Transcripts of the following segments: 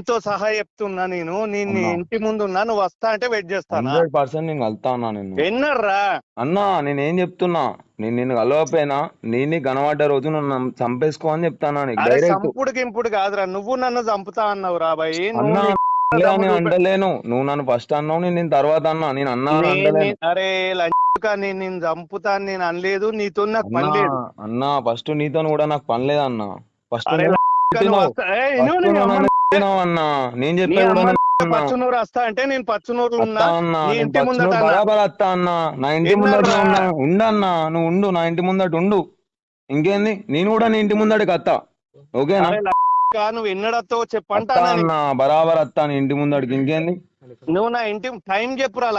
తో సహా చెప్తున్నా నేను. నేను. ఇంటి ముందు ఉన్నా నువ్వు వస్తా అంటే వెయిట్ చేస్తానా? హండ్రెడ్ పర్సెంట్ నేను కలుతా అన్నా నేను ఎన్నర్రా అన్నా నేనేం చెప్తున్నా? నేను నిన్ను కలవకపోయినా నేను కనబడ్డ రోజు నన్ను చంపేసుకో అని చెప్తానా నీకు అరే డైరెక్ట్ సంపుడు గింపుడు కాదురా. నువ్వు నన్ను చంపుతా అన్నావు రా బాయ్. అన్నా నువ్వు ఇలా నేను అంటలేను నువ్వు నన్ను ఫస్ట్ అన్నావు నేను నేను తర్వాత అన్నా. నేను అన్నా అని నే- అంటలేను నే- అరే లంచుకా నేను నేను చంపుతా అని నేను అనలేదు. నీతో నాకు పని అన్నా లేదు. అన్నా ఫస్ట్ నీతో కూడా నాకు పని లేదన్నా ఫస్ట్ అరే లంచుకా నువ్వు వస్తా- ఏయ్, నువ్వు నీ అమ్మ- అన్నా. నేను నీ చెప్పేది కూడా అమ్మ నేను అన్నా. పచ్చునూరు వస్తా అంటే నేను పచ్చునూరు ఉన్నా. ఇంటి ముందట. బరాబర్ అత్తా అన్నా. నా ఇంటి ముందట? ఉన్నా. ఉండన్నా నువ్వు ఉండు నా ఇంటి ముందట ఉండు. ఇంకేంది? నేను కూడా నీ ఇంటి ముందటికి అత్తా. ఓకేనా? నువ్వు ఎన్నడతో అత్తా చెప్పంటానా అన్నా బరాబర్ అత్తా నీ ఇంటి ముందటికి. ఇంకేంది? నువ్వు నా ఇంటి టైం చెప్పురా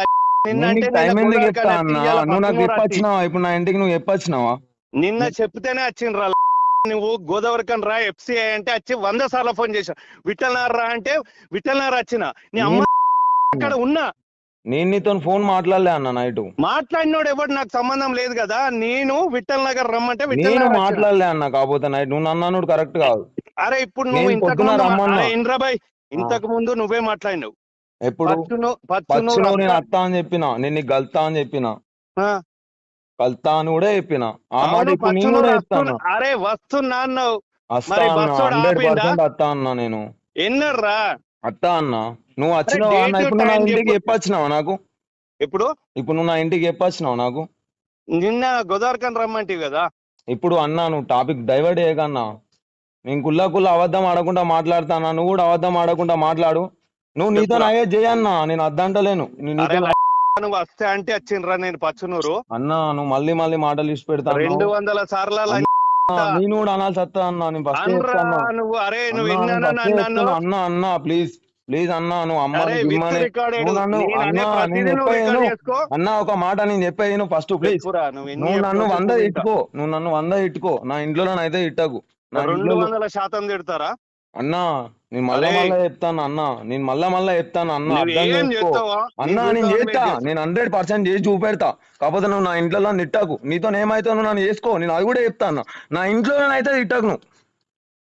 టైం ఎందుకు చెప్తా అన్నా? నువ్వు నాకు. చెప్పొచ్చినావా ఇప్పుడు నా ఇంటికి నువ్వు చెప్పొచ్చినావా నిన్న చెప్తేనే వచ్చిండ్రా నువ్వు గోదావరి కన్ రా ఎఫ్సిఐ అంటే వచ్చి వంద సార్లు ఫోన్ చేశా. విఠల్నార్ రా అంటే విఠల్నార్ వచ్చిన. నీ అమ్మ అక్కడ ఉన్నా. నేను నీతో ఫోన్ మాట్లాడలే అన్న నైట్. మాట్లాడినోడు ఎవడు నాకు సంబంధం లేదు కదా నేను విఠల్ నగర్ రమ్మంటే నేను. మాట్లాడలే అన్న కాకపోతే నైట్ నువ్వు నన్ను కరెక్ట్ కాదు. అరే ఇప్పుడు నువ్వు ఇంతకు ఇంద్రాబాయ్ ఇంతకు ముందు నువ్వే మాట్లాడినావు. ఎప్పుడు? నేను అత్తా అని చెప్పిన. నేను నీకు గల్తా అని చెప్పిన. అని కూడా చెప్పిన. ఆ మాట ఇప్పుడు నేను కూడా చెప్తాను. అరే వస్తున్నా అన్నావు. అన్న హండ్రెడ్? పర్సెంట్ నేను. ఎన్నర్రా? అత్తా అన్న. నువ్వు వచ్చినావా అన్న? ఇప్పుడు నువ్వు నా ఇంటికి చెప్పు. చెప్పొచ్చినావా నాకు? ఇప్పుడు ఇప్పుడు నువ్వు నా ఇంటికి చెప్పొచ్చినావు నాకు? నిన్న గోదావరి కన్ రమ్మంటివి కదా. ఇప్పుడు అన్నా నువ్వు టాపిక్ డైవర్ట్ చేయకన్నా. నేను కుల్లా కుల్లా అబద్ధం ఆడకుండా మాట్లాడతానా? నువ్వు కూడా అబద్ధం ఆడకుండా మాట్లాడు. నువ్వు నీతో. అయ్యే చేయన్నా నేను అద్దంటలేను. నేను నీతో నువ్వు వస్తే అంటే వచ్చిండ్రా నేను పచ్చునూరు. అన్నా నువ్వు మళ్ళీ మళ్ళీ మాటలు ఇచ్చి పెడతా రెండు వందల సార్ల నేను కూడా అనాల్సి వస్తా అన్నా నేను ఫస్ట్ నువ్వు అరే నువ్వు అన్నా, అన్నా ప్లీజ్ ప్లీజ్ అన్నా నువ్వు అనే అన్నా ఒక మాట నేను చెప్పేది నువ్వు ఫస్ట్ ప్లీజ్ నువ్వు నన్ను వంద ఇట్టుకో. నువ్వు నన్ను వంద ఇట్టుకో. నా ఇంట్లో అయితే ఇట్టకు. రెండు వందల శాతం తిడతారా? అన్నా నేను మళ్ళా. మళ్ళా చెప్తాను అన్నా. నేను మళ్ళా మళ్ళా చెప్తాను అన్న. అర్థం చేసుకో. అన్నా నేను చేస్తా. నేను హండ్రెడ్ పర్సెంట్ చేసి చూపెడతా. కాకపోతే నువ్వు నా ఇంట్లో తిట్టకు. నీతో ఏమైతే నువ్వు నన్ను చేసుకో. నేను అది కూడా చెప్తా అన్న. నా ఇంట్లోనైతే తిట్టకు నువ్వు.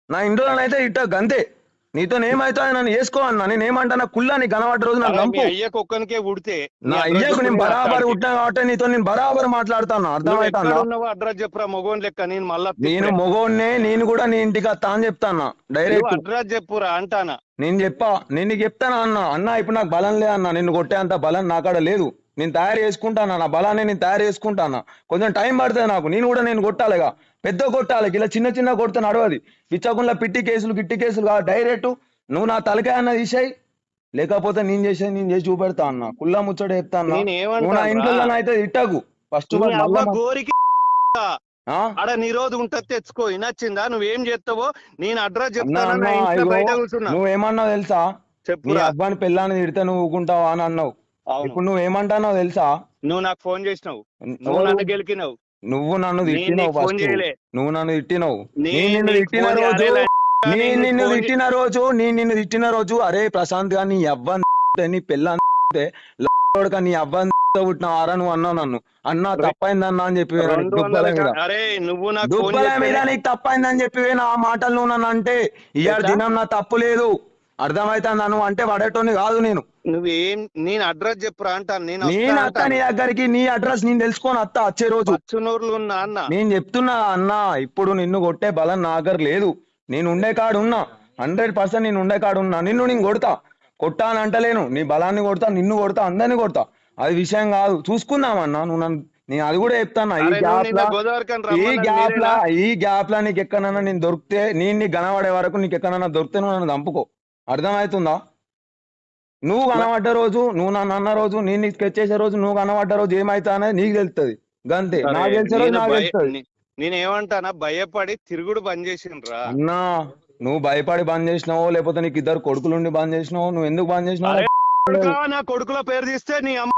నా ఇంట్లోనైతే తిట్టకు. అంతే. నీతో ఏమైతే నన్ను చేసుకో అన్న. నేను ఏమంటానా? కుల్లా నీ కనబడ్డ రోజు నాకు నంపు అయ్యకు ఒక్కనికే ఉడితే నా అయ్యకు నేను బరాబర్ ఉట్టినా కాబట్టి నీతో నేను బరాబర్ మాట్లాడతాను? అర్థమవుతానా అడ్రస్ చెప్పురా మగోన్ లెక్క. నేను మళ్ళా నేను మొగోడినే నేను కూడా నీ ఇంటికి వస్తా అని చెప్తాను? డైరెక్ట్. అడ్రస్ చెప్పురా అంటానా? నేను చెప్పా. నేను నీకు చెప్తానా అన్న? అన్న ఇప్పుడు నాకు బలం లే అన్న. నిన్ను కొట్టేంత బలం నాకాడ లేదు. నేను తయారు చేసుకుంటాను నా బలాన్ని నేను తయారు చేసుకుంటాను కొంచెం టైం పడుతుంది నాకు. నేను కూడా నేను కొట్టాలిగా పెద్ద కొట్టాలి. ఇలా చిన్న చిన్న కొడితే నడవది. పిచ్చకుండా పిట్టి కేసులు గిట్టి కేసులు కాదు. డైరెక్ట్ నువ్వు నా తలకాయ అన్న తీసేయి. లేకపోతే నేను చేసేది నేను చేసి చూపెడతా అన్న. కుల్లా ముచ్చట చెప్తా అన్న. నా ఇంట్లో అయితే ఇట్టకు ఫస్ట్ గోరికి ఆ? ఆడ నీ రోజు ఉంటది తెచ్చుకో. నచ్చిందా నువ్వేం చేస్తావో? నేను అడ్రస్ చెప్తాను నువ్వేమన్నావు తెలుసా? నీ చెప్పురా. అబ్బాని పిల్లాన్ని తిడితే నువ్వు ఊకుంటావా అని అన్నావు. ఇప్పుడు నువ్వు ఏమంటావు తెలుసా? నువ్వు నాకు ఫోన్ చేసినావు. నువ్వు? నన్ను గెలికినావు. నువ్వు నన్ను నేను తిట్టినావు నువ్వు నన్ను తిట్టినావు. నేను నేను నిన్ను తిట్టిన రోజు. నేను నేను నిన్ను తిట్టిన రోజు నేను నిన్ను తిట్టిన రోజు అరే ప్రశాంత్గా నీ అవ్వ నీ పిల్ల నీ అవ్వ పుట్టినవారా నువ్వు అన్నావు నన్ను. అన్నా తప్పైందన్నా అని చెప్పి దుబ్బల మీద. నాకు తప్పైందని చెప్పి ఆ మాటలు నువ్వు నన్ను అంటే ఇవాళ? దినం నా తప్పు లేదు. అర్థమైతుందా నువ్వు? అంటే పడేటోని కాదు నేను. నువ్వేం నేను అడ్రస్ చెప్పురా అంటాను నేను నేను వస్తా అత్త అంటాను. నీ దగ్గరికి నీ అడ్రస్ నేను తెలుసుకొని అత్త వచ్చే రోజు. పచ్చునూరులో ఉన్నా అన్న. నేను చెప్తున్నా అన్న ఇప్పుడు నిన్ను కొట్టే బలం నా దగ్గర లేదు. నేను ఉండే కాడు ఉన్నా. హండ్రెడ్ పర్సెంట్ నేను ఉండే కాడు ఉన్నా. నిన్ను నేను కొడతా. కొట్టా అని అంటలేను నీ బలాన్ని కొడతా నిన్ను కొడతా అందరిని కొడతా. అది విషయం కాదు. చూసుకుందామన్నా నువ్వు నన్ను నేను అది కూడా చెప్తాన్నా. ఈ అరే నువ్వు గ్యాప్ నిన్న లా ఈ గ్యాప్ లా మీరేనా? ఈ గ్యాప్ లా నీకు ఎక్కడన్నా నేను దొరికితే నేను నీకు కనబడే వరకు నీకు ఎక్కడన్నా దొరికితే నువ్వు నన్ను చంపుకో అర్థమవుతుందా? నువ్వు కనబడ్డ రోజు నువ్వు నన్ను అన్న రోజు నేను నీకు స్కెచ్ చేసే రోజు నువ్వు కనబడ్డ రోజు ఏమైతా అనేది నీకు తెలుస్తుంది గంతే. నాకు తెలిసే రోజు నాకు తెలుస్తుంది. నే- నేను ఏమంటానా భయపడి తిరుగుడు బంద్ చేసిండ్రా. అన్నా నువ్వు భయపడి బంద్ చేసినావో లేకపోతే నీకు ఇద్దరు కొడుకులుండి బంద్ చేసినావో నువ్వు ఎందుకు బంద్ చేసినావు నా కొడుకుల పేరు తీస్తే నీ అమ్మ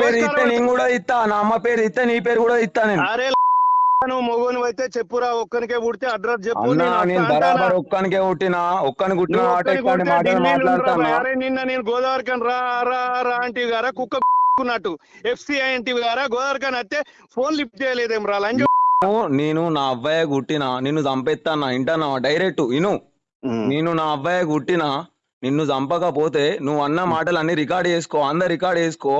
పేరు ఇస్తే. నేను కూడా ఇస్తా నా అమ్మ పేరు ఇస్తే నీ పేరు కూడా ఇస్తా నేను. నువ్వు మొగోను అయితే చెప్పురా ఒక్కనికే పుడితే అడ్రస్ చెప్పు అన్నా నేను? బరాబర్ ఒక్కనికే పుట్టినా ఒక్కని కుట్టిన ఆట ఇట్లాంటి మాటలు మాట్లాడతానా? అరే నిన్న నేను గోదావరి కన్ రా రా రా అంటే గారా కుక్క కున్నట్టు. ఎఫ్సిఐ అంటే గారా గోదావరి కన్ అయితే ఫోన్ లిఫ్ట్ చేయలేదేం రా లంజ నువ్వు- నేను నా అబ్బాయి కుట్టిన నిన్ను చంపేస్తానా ఇంటనా డైరెక్ట్ ఇను. నేను నా అబ్బాయి కుట్టినా నిన్ను చంపకపోతే నువ్వు అన్న మాటలు అన్ని రికార్డ్ చేసుకో అందరు రికార్డ్ చేసుకో.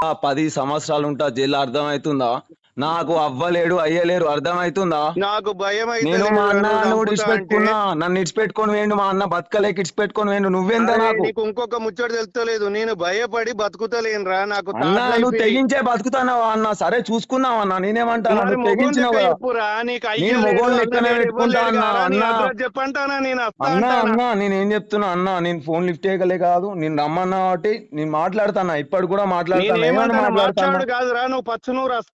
ఆ పది సంవత్సరాలు ఉంటా జైలు అర్థమవుతుందా నాకు అవ్వలేడు అయ్యలేరు అర్థమవుతుందా నాకు భయం నేను మా అన్న చంపుతా ఇడిచిపెట్టుకున్నా నన్ను ఇడిచిపెట్టుకొని వేయండు మా అన్న బతకలేక ఇడిచిపెట్టుకొని వేయండు నువ్వెంత నాకు? నీకు ఇంకొక ముచ్చట తెలుస్తలేదు నేను భయపడి బతుకుతలేనురా నాకు అన్న నువ్వు తెగించే బతుకుతున్నావా అన్న? సరే చూసుకున్నావు అన్న? నేనేమంటాను? నువ్వు తెగించినావు? నేను అన్న లెక్కనే పెట్టుకుంటా చెప్పంటానా నేను అన్న నేను ఏం చెప్తున్నా అన్న నేను ఫోన్ లిఫ్ట్ చేయగలే కాదు నేను రమ్మన్నా కాబట్టి నేను మాట్లాడతానా ఇప్పటి కూడా మాట్లాడతాను కాదురా నువ్వు పచ్చునూరు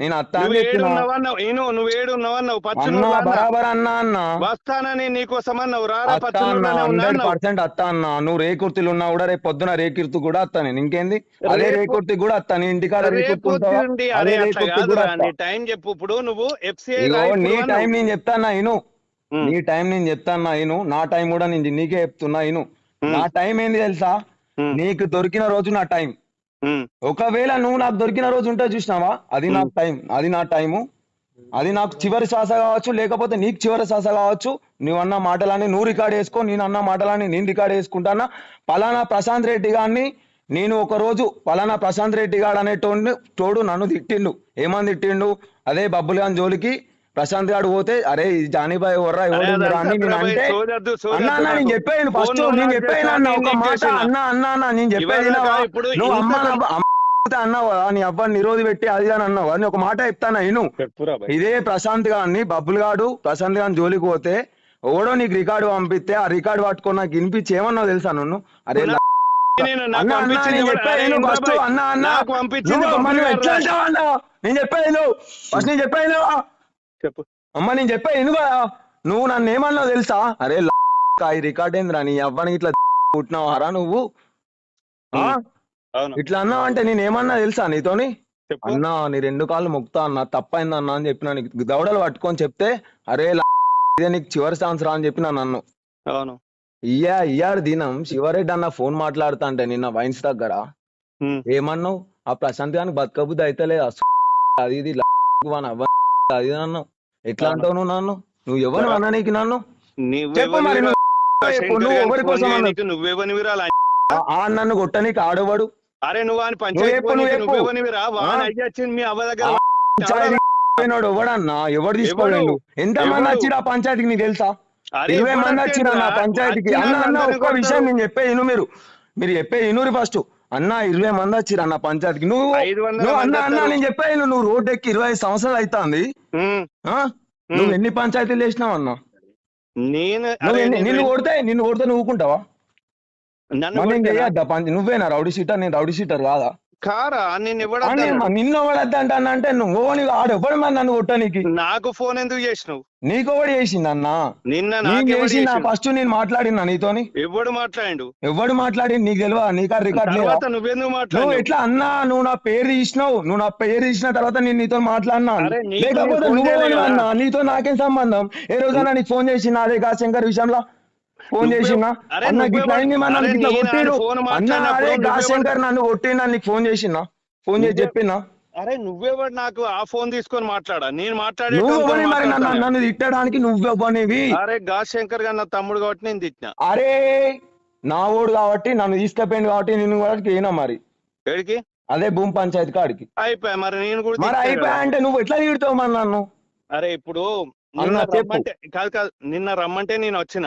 నేను అత్త నువ్వు ఏడు చెప్పినా. ఉన్నావన్నావు నేను నువ్వు ఏడు ఉన్నావన్నావు అన్నా పచ్చునూరు అన్నా. బరాబర్ అన్నా అన్నా. వస్తానని నీకోసం అన్నావు రారా హండ్రెడ్ అన్నావు. పర్సెంట్ అత్త అన్న. నువ్వు రేకుర్తిలు ఉన్నా కూడా రేపు పొద్దున రేకుర్తి కూడా అత్త నేను. ఇంకేంది? అదే రేకు- రేకుర్తి కూడా అత్త. నీ ఇంటికాడ రేకుర్తి టైం చెప్పు. ఇప్పుడు నువ్వు ఎఫ్సిఐ నీ టైం నేను చెప్తాన్నా ఇను ఉమ్. నీ టైం నేను చెప్తాన్నా ఇను నా టైం కూడా నేను నీకే చెప్తున్నా ఇను ఉమ్. నా టైం ఏంది తెలుసా. నీకు దొరికిన రోజు నా టైం. ఒకవేళ నువ్వు నాకు దొరికిన రోజు ఉంటే చూసినావా? అది నాకు టైం అది నా టైము. అది నాకు చివరి శ్వాస కావచ్చు లేకపోతే నీకు చివరి శ్వాస కావచ్చు. నువ్వు అన్న మాటలని నువ్వు రికార్డ్ చేసుకో నేను అన్న మాటలని నేను రికార్డ్ చేసుకుంటానా? పలానా ప్రశాంత్ రెడ్డి గారిని నేను ఒక రోజు పలానా ప్రశాంత్ రెడ్డి గాడు అనేటోడు తోడు నన్ను తిట్టిండు. ఏమని తిట్టిండు? అదే బబ్బులు గాని జోలికి ప్రశాంత్ గాడు పోతే అరే జానీబాయ్ ఎవర్రా? అరే ఎవరు అని నేను అంటే అన్నా అన్న నేను. చెప్పాను ఫస్ట్ నేను చెప్పాను అన్న నేను ఒక మాట. అన్న అన్న అన్న నేను చెప్పేది నువ్వు అమ్మ అన్నావు కదా నీ అవ్వని నిరోధి పెట్టి అది అని అన్నావు అని ఒక మాట చెప్తాను భయ్. ఇదే ప్రశాంత్ గారిని బబ్బులు గాడు ప్రశాంత్ గారిని జోలికి పోతే ఓడో నీకు రికార్డు పంపిస్తే ఆ రికార్డు పట్టుకొని నాకు వినిపించి ఏమన్నావు తెలుసా నన్ను అరే నేను నేను ఇంద్రా ఫస్ట్ నువ్వు గారు నేను చెప్పేది చెప్పు. అమ్మ నేను చెప్పేది విను కదా. నువ్వు నన్ను ఏమన్నావు తెలుసా? అరే ఈ రికార్డ్ ఏందిరా? నీ అవ్వని ఇట్లా పుట్టినావారా నువ్వు? ఇట్లా అన్నావు అంటే నేను ఏమన్నా తెలుసా నీతోని? చెప్పు. అన్నా నీ రెండు కాళ్ళు మొక్తా అన్న తప్పైంది అన్న అని చెప్పిన నీకు. దవడలు పట్టుకొని చెప్తే అరే ల- ఇదే నీకు చివరి ఛాన్స్ రా అని చెప్పిన నన్ను. అవును. ఇయ్యా ఇయ్యారు దినం. శివరెడ్డి అన్న ఫోన్ మాట్లాడుతా అంటే నిన్న వైన్స్ దగ్గర. ఏమన్నావు? ఆ ప్రశాంత్ గాని బతకబుద్ధి అయితే లేదు అది ఇది అవ్వ అది అన్నావు ఎట్లా. అంటావు నువ్వు నన్ను నువ్వు ఎవరు అన్న నీకు నన్ను చెప్పు మరి? నువ్వు నువ్వు ఎవరి కోసం అన్నావు? ఆ- ఆ నన్ను కొట్టనీకి ఆడవాడు అరే నువ్వు అని నువ్వు పంచాయతీ చెప్పు, నువ్వు చెప్పు. నువ్వెవనివిరా వాన్ ఆ? అయ్యొచ్చింది మీ అవ్వ దగ్గర ఆ పంచాయతీ పోయినోడు ఎవడన్నా ఎవడు తీసుకోలేండు ఎంత మంది ఎవడు? వచ్చిరా పంచాయతీకి నీకు తెలుసా అరే ఇరవై మంది వచ్చిరా నా వచ్చిండ్రా? పంచాయతీకి వచ్చిన అన్న అన్న ఒక్క విషయం. నేను చెప్పే ఇను మీరు మీరు చెప్పే ఇనురి ఫస్ట్ అన్న ఇరవై మంది వచ్చిరా నా పంచాయతీకి. నువ్వు నువ్వు అన్న అన్న. నేను చెప్పే ఇను, నువ్వు రోడ్ ఎక్కి ఇరవై ఐదు సంవత్సరాలు అవుతుంది. నువ్వు ఎన్ని పంచాయతీలు వేసినావు అన్న? నేను నిన్ను కొడితే నిన్ను కొడితే నువ్వు ఊరుకుంటావా నన్ను మరి నేను కొట్టేనా? చేయొద్దా పంచ నువ్వేనా రౌడీ షీటర్? నేను రౌడీ షీటర్ కాదా? కారా? నేను అని ఎవడన్నా నిన్ను ఎవడద్దా అంటే నువ్వు ఆడు ఎవడు మరి నన్ను కొట్టనీకి? నాకు ఫోన్ ఎందుకు చేసినావు? నీకు ఎవడు చేసింది అన్న? నిన్న? ఫస్ట్ నేను మాట్లాడినా నీతోని? ఎవడు మాట్లాడిండు? ఎవడు మాట్లాడి నీకు తెలియదా? నీకా రికార్డ్ లేదా? నువ్వెందుకు మాట్లాడు ఎట్లా అన్నా నువ్వు నా పేరు తీసినావు నువ్వు నా పేరు తీసిన తర్వాత నేను నీతో మాట్లాడినా? లేకపోతే నువ్వు. అన్నా నీతో నాకేం సంబంధం? ఏ రోజైనా నీకు ఫోన్ చేసిన అదే గా శంకర్ విషయంలో ఫోన్ చేసిన అన్న గిట్లా అయింది మన నేను ఫోన్ అన్న అరే గా నువ్వే శంకర్ నన్ను కొట్టినా నీకు ఫోన్ చేసిన ఫోన్ చేసి చెప్పినా? అరే నువ్వెవడు నాకు ఆ ఫోన్ తీసుకొని మాట్లాడా. నేను మాట్లాడే నన్ను తిట్టడానికి నువ్వెవ్వనివి అరే గా శంకర్ గారు నా తమ్ముడు కాబట్టి నేను తిట్టిన. అరే నా ఓడు కాబట్టి నన్ను తీసుకపోయింది కాబట్టి నిన్ను కూడా పోయినా మరి. ఎడికి అదే భూమి పంచాయతీ కాడికి. అయిపోయా మరి? నేను కూడా మరి అయిపోయా. అంటే నువ్వు ఎట్లా తిడతావు మరి నన్ను? అరే ఇప్పుడు నిన్న. రమ్మంటే కాదు కాదు నిన్న రమ్మంటే నేను వచ్చిన.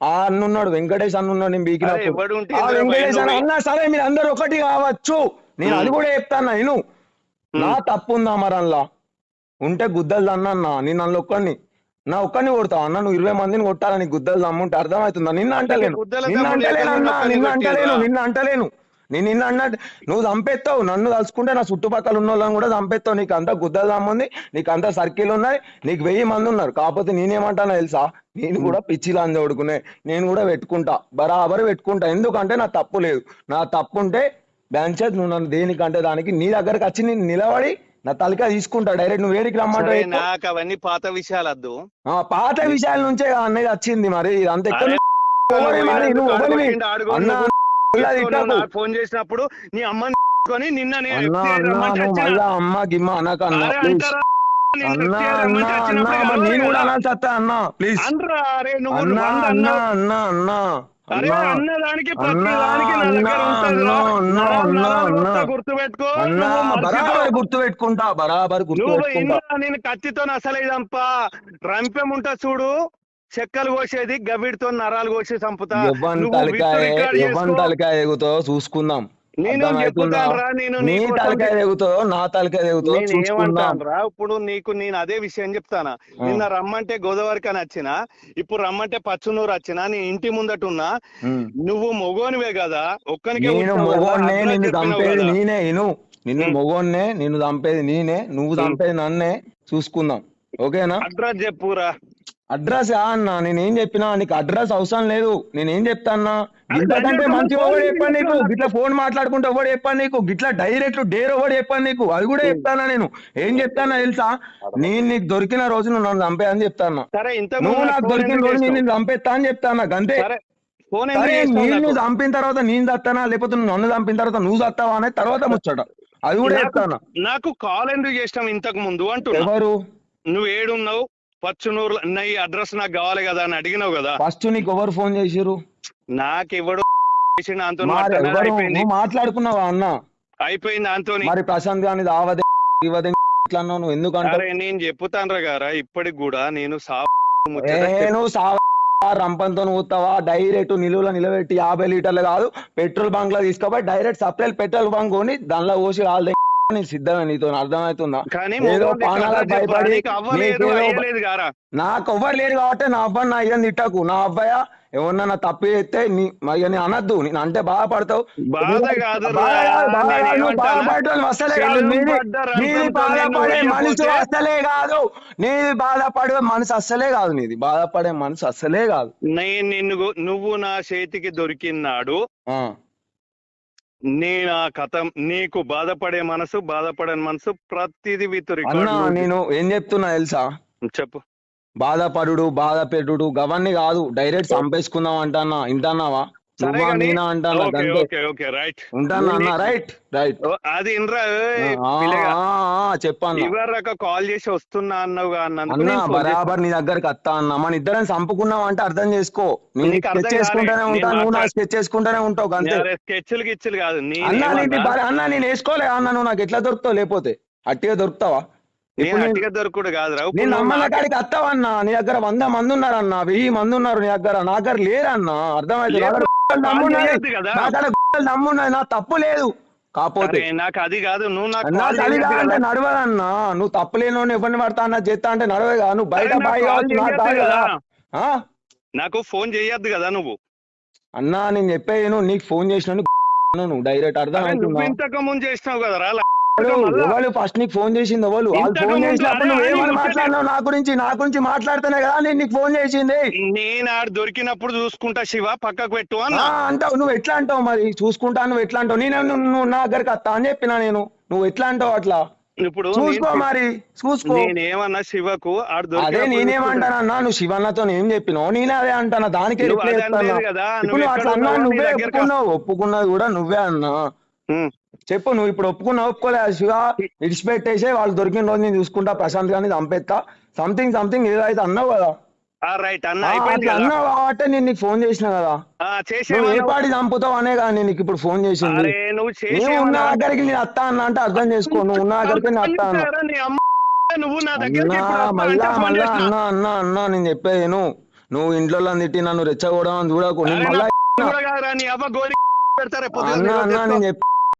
ఆ అన్న ఉన్నాడు వెంకటేష్ అన్న ఉన్నాడు నేను ఇందులో వెంకటేష్ అన్న భయం అన్నా సరే మీరు అందరు ఒకటి కావచ్చు. నేను అది కూడా చెప్తాను నేను నా తప్పు ఉందా మరి అందులో? ఉంటే గుద్దలు అన్న అన్న నేను నన్ను ఒక్కడిని నా ఒక్కడిని కొడతావు అన్న? నువ్వు ఇరవై మందిని కొట్టాలని గుద్దలు దమ్ముంటే అర్థమవుతుందా? నిన్న అంటలేను. నిన్న అంటలేను అన్న నిన్న అంటలేను? నిన్న అంటలేను. నేను నిన్న అన్నట్టు నువ్వు చంపేస్తావు నన్ను తలుచుకుంటే నా చుట్టుపక్కల ఉన్న వాళ్ళని కూడా చంపేస్తావు నీకు అంతా గుద్దలు దమ్ముంది నీకు అంతా సర్కిల్ ఉన్నాయి నీకు వెయ్యి మంది ఉన్నారు. కాకపోతే నేనేమంటానో తెలుసా? నేను కూడా పిచ్చిలా చదువుకునే నేను కూడా పెట్టుకుంటా బరాబర్ పెట్టుకుంటా. ఎందుకంటే నా తప్పు లేదు. నా తప్పు ఉంటే బ్యాంచెత్ నువ్వు నన్ను దేనికంటే దానికి నీ దగ్గరకు వచ్చి నేను నిలబడి నా తలకా తీసుకుంటా. డైరెక్ట్ నువ్వు వేడికి రమ్మంటే నాకు అవన్నీ పాత విషయాలు వద్దు పాత విషయాల నుంచే అన్నది వచ్చింది మరి ఇదంతా ఎక్కడ నువ్వు? అన్నా. ఫోన్ చేసినప్పుడు నీ అమ్మని కొని నిన్న. మళ్ళా అమ్మ గిమ్మ అనక నేను కూడా అన్నా ప్లీజ్ అన్నా వంద అన్నా అన్నావు. అన్నా అన్నా అరే అన్నా అన్నదానికి ప్రతి అన్నా, దానికి నా దగ్గర అన్నా, ఉంటుందిరా. అన్నా, నరాలు అన్నా, నరాలు అన్నా. వస్తా గుర్తుపెట్టుకో అన్నా నువ్వు మర్చిపో. బరాబర్ గుర్తు నేను కత్తితో అసలు రంపెం ఉంటా చూడు చెక్కలు కోసేది గవిడితో నరాలు కోసి చంపుతా. తలకాయ ఎగుతో చూసుకుందాం. నేను నీ తలకాయ ఎగుతో నా తలకాయ ఎగుతో ఏమంటానురా ఇప్పుడు నీకు నేను అదే విషయం చెప్తానా. నిన్న రమ్మంటే గోదావరికి అని వచ్చిన ఇప్పుడు రమ్మంటే పచ్చునూరు వచ్చిన నీ ఇంటి ముందట ఉన్నా. నువ్వు మొగోనివే కదా? ఒక్కనికే నేను నిన్ను చెప్పినావు చంపేది కదా. నేనే ఇను. నిన్ను ఉమ్. మొగోన్నే నిన్ను చంపేది నేనే నువ్వు. చంపేది నన్నే చూసుకుందాం. ఓకేనా? అడ్రస్ చెప్పురా అడ్రస్ అన్న నేనేం చెప్పినా నీకు అడ్రస్ అవసరం లేదు. నేనేం చెప్తా అన్న? అరే ఇంతకంటే మంచి ఎవడు చెప్పాను నీకు. గిట్లా ఫోన్ మాట్లాడుకుంటే ఎవడు చెప్పాను నీకు? గిట్లా డైరెక్ట్ డేర్ ఎవడు చెప్పాను నీకు? అది కూడా చెప్తానా నేను? ఏం చెప్తానా తెలుసా? నేను నీకు దొరికిన రోజు నువ్వు నన్ను చంపే అని చెప్తాను నువ్వు నాకు దొరికిన రోజు నేను చంపేస్తా అని చెప్తాను అంతే నేను చంపిన తర్వాత నేను చస్తానా? లేకపోతే నువ్వు నన్ను చంపిన తర్వాత నువ్వు చస్తావా అనేది తర్వాత ముచ్చట. అది కూడా చెప్తాను నాకు కాల్ ఎందుకు చేసినావు ఇంతకు ముందు అంటున్నా? ఎవరు? నువ్వు ఏడున్నావు? పచ్చునూరు నా ఈ అడ్రస్ నాకు కావాలి కదా అని అడిగినావు కదా. ఫస్ట్ నీకు ఎవరు ఫోన్ చేసిరు నాకు ఎవడు అంతో మరి ఎవరు? అయిపోయింది. నువ్వు మాట్లాడుకున్నావా అన్న? అయిపోయింది అంతోని. మరి ప్రశాంత్ గాని ఆవదే ఇవదే ఇట్లా అన్నావు నువ్వు ఎందుకు అంటావు? అరే నేను చెప్పుతాను గారా ఇప్పటికి కూడా నేను సా నేను సావ రంపంతో ఊతావా? డైరెక్ట్ నిలువలో నిలబెట్టి యాభై లీటర్లు కాదు పెట్రోల్ బంక్లో తీసుకోపోయి డైరెక్ట్ సప్లై పెట్రోల్ బంక్ కొని దానిలో పోసి వాళ్ళ నేను సిద్ధమే నీతో అర్థమవుతుందా? కానీ ఏదో నీకు పానాలకు. భయపడి ఎవ్వరు లేరు కాబట్టి నా అబ్బాయి నా అయ్యని తిట్టకు. నా అబ్బాయ ఎవరన్నా నా తప్పు చేస్తే నీ మరి అనద్దు. నేను అంటే బాధపడతావు? బాధపడటం అసలే కాదు నీది బాధపడే అసలే కాదు. నీది బాధపడే మనసు అస్సలే కాదు నీది. బాధపడే మనసు అస్సలే కాదు. నేను నిన్ను నువ్వు నా చేతికి దొరికినాడు. ఆ నేను ఆ కథ నీకు బాధపడే మనసు బాధపడని మనసు ప్రతిది విత్ అన్న రికార్డ్ నేను ఏం చెప్తున్నా తెలుసా? చెప్పు. బాధపడుడు బాధ పెట్టుడు గవన్ని కాదు డైరెక్ట్ చంపేసుకుందాం అంటానా వింటాన్నావా సరే కానీ నేనా అంటానా ఓకే గంతే ఓకే ఓకే రైట్. ఉంటానా అన్న రైట్ రైట్. అది ఇన్రా చెప్పన్నా ఇవరాక కాల్ చేసి వస్తున్నా అన్నావు అన్నందుకు అన్న నేను phone బరాబర్ నీ దగ్గరికి వస్తా అన్న. మన ఇద్దరం చంపుకున్నాం అంటే అర్థం చేసుకో. నేను నీకు అర్థం స్కెచ్ చేసుకుంటానే కాలే. ఉంటా నేను నువ్వు నా స్కెచ్ చేసుకుంటానే ఉంటావు అంతే. చేస్తా. స్కెచ్లు గిచ్చులు కాదు. నేను అన్న నీది ఏమన్నా? బర- అన్న నేను వేసుకోలే అన్న నువ్వు నాకు ఎట్లా దొరుకుతావు లేకపోతే? అట్టిగా దొరుకుతావా? నేను ఇప్పుడు నేను- అట్టిగా దొరకడు కాదురా ఇప్పుడు నేను నువ్వు నమ్మల నాకే- కాడికి వస్తావన్న నీ దగ్గర వంద మంది ఉన్నారన్న వెయ్యి మంది ఉన్నారు నీ దగ్గర. నా దగ్గర లేరన్న. అర్థమైతే నా కదా నా దగ్గర నా తప్పు లేదు. కాకపోతే నాకు అది కాదు నువ్వు నాకు అన్నా కాల్ చలి చేయొద్దు అంటే కదా. నడవదన్నా. నువ్వు తప్పలేను ఎవరిని పడతా అన్న చేస్తా అంటే నడవేగా నువ్వు బయట నాకు బాయి కాదు. కదా. కదా. ఫోన్ చేయొద్దు కదా నువ్వు. అన్నా నేను చెప్పేను నీకు ఫోన్ చేసిన నువ్వు డైరెక్ట్ అర్థం ఇంతకు ముందు చేసినావు ఎవరు ఎవరు? ఫస్ట్ నీకు ఫోన్ చేసింది? ఎవరు? వాళ్ళు ఫోన్ చేసినప్పుడు నువ్వు ఏమని మాట్లాడినావు? నా గురించి నా గురించి మాట్లాడితేనే కదా నేను నీకు ఫోన్ చేసింది. నేను ఆడు దొరికినప్పుడు చూసుకుంటా శివ పక్కకు పెట్టు అంటావు. నువ్వు ఎట్లా అంటావు మరి? చూసుకుంటా నువ్వు ఎట్లా అంటావు? నేను నువ్వు నా దగ్గరికి వస్తా అని చెప్పినా నేను. నువ్వు ఎట్లా అంటావు అట్లా? ఇప్పుడు చూసుకో మరి. చూసుకో. నేనేమన్నా శివకు ఆడు అదే నేనేమంటానన్నా నువ్వు శివన్నతో ఏం చెప్పినావు? నేనే అదే అంటానా? దానికే రిప్లై ఇస్తానా? అట్లా అన్నా నువ్వే ఒప్పుకున్నావు ఒప్పుకున్నది కూడా నువ్వే అన్నా. చెప్పు నువ్వు ఇప్పుడు ఒప్పుకున్నా ఒప్పుకోలే శివ విడిచిపెట్టేసే వాళ్ళు దొరికిన రోజు నేను చూసుకుంటా ప్రశాంత్ గారిని చంపేస్తా సంథింగ్ సంథింగ్ ఏదైతే అన్నావు కదా రైట్ అన్న అయిపోయింది కాబట్టి నేను నీకు ఫోన్ చేసిన కదా నువ్వు ఏ? పాటి చంపుతావు అనే కదా నేను నీకు ఇప్పుడు ఫోన్ చేసింది నువ్వు నేను ఉన్న? దగ్గరికి నేను అత్తా అన్న అంటే అర్థం చేసుకో నువ్వు ఉన్న దగ్గరికి నేను అత్తా అన్న నువ్వు నా మళ్ళా అంటే మళ్ళా. అన్నా అన్నా అన్నా నేను చెప్పేది నువ్వు నువ్వు ఇంట్లో తిట్టి నన్ను రెచ్చగొడడం చూడకు నేను మళ్ళా అన్నా అన్నా. నేను చెప్పి